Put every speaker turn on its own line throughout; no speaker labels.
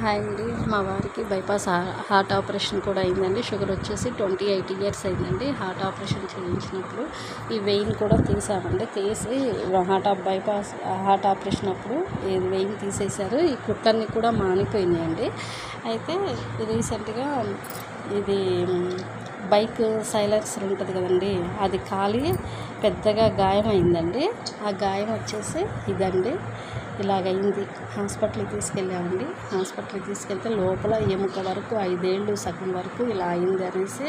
Hi అండి. మా వారికి బైపాస్ హార్ట్ ఆపరేషన్ కూడా అయిందండి. షుగర్ వచ్చేసి ట్వంటీ ఎయిట్ ఇయర్స్ అయిందండి. హార్ట్ ఆపరేషన్ చేయించినప్పుడు ఈ వెయిన్ కూడా తీసామండి. తీసి heart of bypass heart operation అప్పుడు ఈ వెయిన్ తీసేశారు. ఈ కుట్లన్నీ కూడా మానిపోయినాయండి. అయితే రీసెంట్గా ఇది బైక్ సైలెన్సర్ ఉంటుంది కదండి అది ఖాళీ పెద్దగా గాయం అయిందండి ఆ గాయం వచ్చేసి ఇదండి. ఇలాగైంది. హాస్పిటల్కి తీసుకెళ్ళామండి. హాస్పిటల్కి తీసుకెళ్తే లోపల ఎముక వరకు ఐదేళ్ళు సగం వరకు ఇలా అయింది అనేసి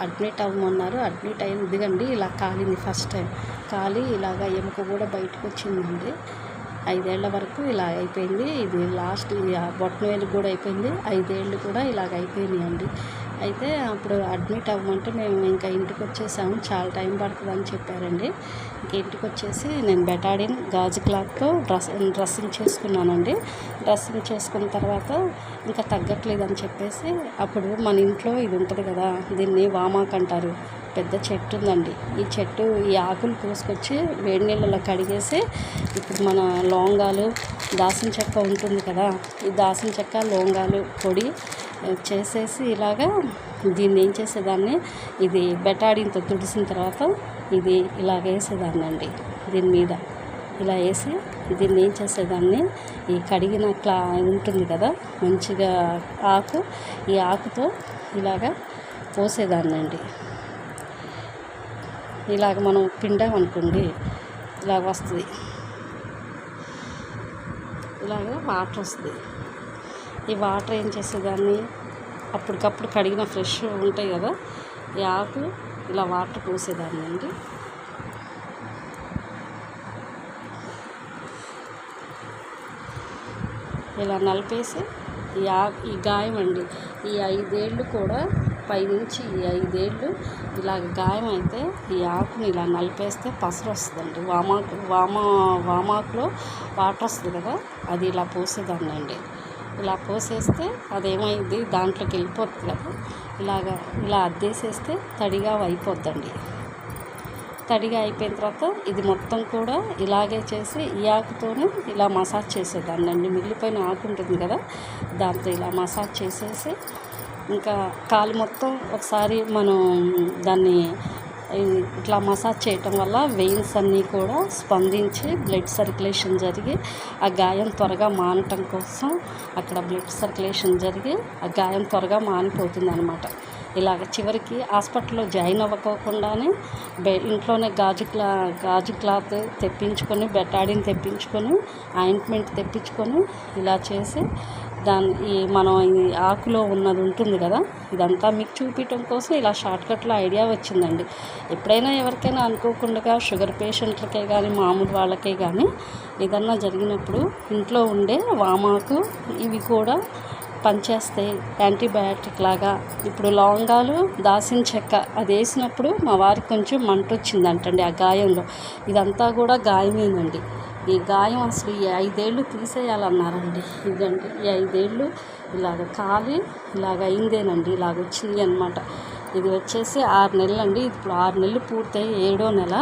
అడ్మిట్ అవ్వమన్నారు. అడ్మిట్ అయింది ఇదిగండి ఇలా కాలింది ఫస్ట్ టైం. కాలి ఇలాగ ఎముక కూడా బయటకు వచ్చిందండి. ఐదేళ్ళ వరకు ఇలా అయిపోయింది. ఇది లాస్ట్ బొట్టనవేలు కూడా అయిపోయింది. ఐదేళ్ళు కూడా ఇలాగ అయిపోయినాయండి. అయితే అప్పుడు అడ్మిట్ అవ్వమంటే మేము ఇంకా ఇంటికి వచ్చేసాము. చాలా టైం పడుతుందని చెప్పారండి. ఇంక ఇంటికి వచ్చేసి నేను బెటాడిన్ గాజు క్లాత్తో డ్రెస్ డ్రెస్సింగ్ చేసుకున్నానండి. డ్రెస్సింగ్ చేసుకున్న తర్వాత ఇంకా తగ్గట్లేదని చెప్పేసి అప్పుడు మన ఇంట్లో ఇది ఉంటుంది కదా దీన్ని వామాక్ అంటారు. పెద్ద చెట్టు ఉందండి. ఈ చెట్టు ఈ ఆకులు కోసుకొచ్చి వేడి నీళ్ళలో కడిగేసి ఇప్పుడు మన లవంగాలు దాసిన చెక్క ఉంటుంది కదా ఈ దాసిన చెక్క లవంగాలు పొడి చేసేసి ఇలాగా దీన్ని ఏం చేసేదాన్ని? ఇది బెటాడిన్తో తుడిసిన తర్వాత ఇది ఇలాగ వేసేదాన్ని అండి దీని మీద. ఇలా వేసి దీన్ని ఏం చేసేదాన్ని? ఈ కడిగిన క్లా ఉంటుంది కదా మంచిగా ఆకు ఈ ఆకుతో ఇలాగా పోసేదాన్ని అండి ఇలాగ మనం పిండామనుకోండి ఇలాగ వస్తుంది. ఇలాగ వాటర్ వస్తుంది ఈ వాటర్ ఏం చేసేదాన్ని అప్పటికప్పుడు కడిగిన ఫ్రెష్ ఉంటాయి కదా ఈ ఆకు ఇలా వాటర్ పోసేదాన్ని అండి. ఇలా నలిపేసి ఈ ఆ ఈ గాయం అండి ఈ ఐదేళ్ళు కూడా పైనుంచి ఈ ఐదేళ్ళు ఇలాగ గాయం అయితే ఈ ఆకుని ఇలా నలిపేస్తే పసరు వస్తుందండి. వామాకు వామా వామాకులో వాటర్ వస్తుంది కదా అది ఇలా పోసేదాన్ని అండి ఇలా పోసేస్తే అదేమైంది? దాంట్లోకి వెళ్ళిపోతుంది కదా. ఇలాగా ఇలా అద్దేసేస్తే తడిగా అయిపోద్దండి. తడిగా అయిపోయిన తర్వాత ఇది మొత్తం కూడా ఇలాగే చేసి ఈ ఆకుతోనే ఇలా మసాజ్ చేసేదాన్ని. అండి మిగిలిపోయిన ఆకు ఉంటుంది కదా దాంతో ఇలా మసాజ్ చేసేసి ఇంకా కాలు మొత్తం ఒకసారి మనం దాన్ని ఇట్లా మసాజ్ చేయటం వల్ల వెయిన్స్ అన్నీ కూడా స్పందించి బ్లడ్ సర్క్యులేషన్ జరిగి ఆ గాయం త్వరగా మానటం కోసం అక్కడ బ్లడ్ సర్క్యులేషన్ జరిగి ఆ గాయం త్వరగా మానిపోతుంది అనమాట ఇలాగ చివరికి హాస్పిటల్లో జాయిన్ అవ్వకోకుండానే బె ఇంట్లోనే గాజు క్లా గాజు క్లాత్ తెప్పించుకొని బెటాడిన్ తెప్పించుకొని ఆయింట్మెంట్ తెప్పించుకొని ఇలా చేసి దాని ఈ మనం ఈ ఆకులో ఉన్నది ఉంటుంది కదా ఇదంతా మీకు చూపించడం కోసం ఇలా షార్ట్కట్లో ఐడియా వచ్చిందండి. ఎప్పుడైనా ఎవరికైనా అనుకోకుండా షుగర్ పేషెంట్లకే కానీ మామూలు వాళ్ళకే కానీ ఏదన్నా జరిగినప్పుడు ఇంట్లో ఉండే వామాకు ఇవి కూడా పనిచేస్తాయి యాంటీబయాటిక్ లాగా. ఇప్పుడు లవంగాలు దాసిన చెక్క అది వేసినప్పుడు మా వారికి కొంచెం మంట వచ్చిందంటండి ఆ గాయంలో. ఇదంతా కూడా గాయమేనండి. ఈ గాయం అసలు ఈ ఐదేళ్ళు తీసేయాలన్నారండి. ఇదండి ఈ ఐదేళ్ళు ఇలాగ కాలి ఇలాగ అయిందేనండి ఇలాగ వచ్చింది అనమాట ఇది వచ్చేసి ఆరు నెలలు అండి ఇప్పుడు ఆరు నెలలు పూర్తయి ఏడో నెల.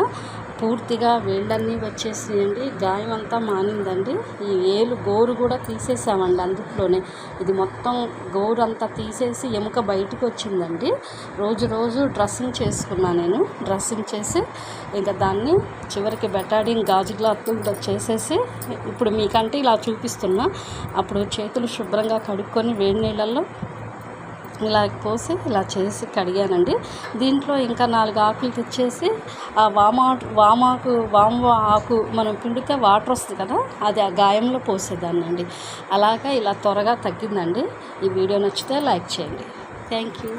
పూర్తిగా వేళ్ళన్నీ వచ్చేసినాయండి గాయం అంతా మానిందండి. ఈ ఏలు గోరు కూడా తీసేసామండి అందులోనే. ఇది మొత్తం గోరు అంతా తీసేసి ఎముక బయటకు వచ్చిందండి. రోజు రోజు డ్రెస్సింగ్ చేసుకున్నా నేను. డ్రెస్సింగ్ చేసి ఇంకా దాన్ని చివరికి బెటాడిన్ గాజు గ్లాత్ చేసేసి ఇప్పుడు మీకంటే ఇలా చూపిస్తున్నా. అప్పుడు చేతులు శుభ్రంగా కడుక్కొని వేడి నీళ్ళల్లో ఇలా పోసి ఇలా చేసి కడిగానండి. దీంట్లో ఇంకా నాలుగు ఆకులు తెచ్చేసి ఆ వామా వామాకు వామ ఆకు మనం పిండితే వాటర్ వస్తుంది కదా అది ఆ గాయంలో పోసేదాన్ని అండి అలాగా ఇలా త్వరగా తగ్గిందండి. ఈ వీడియో నచ్చితే లైక్ చేయండి. Thank you.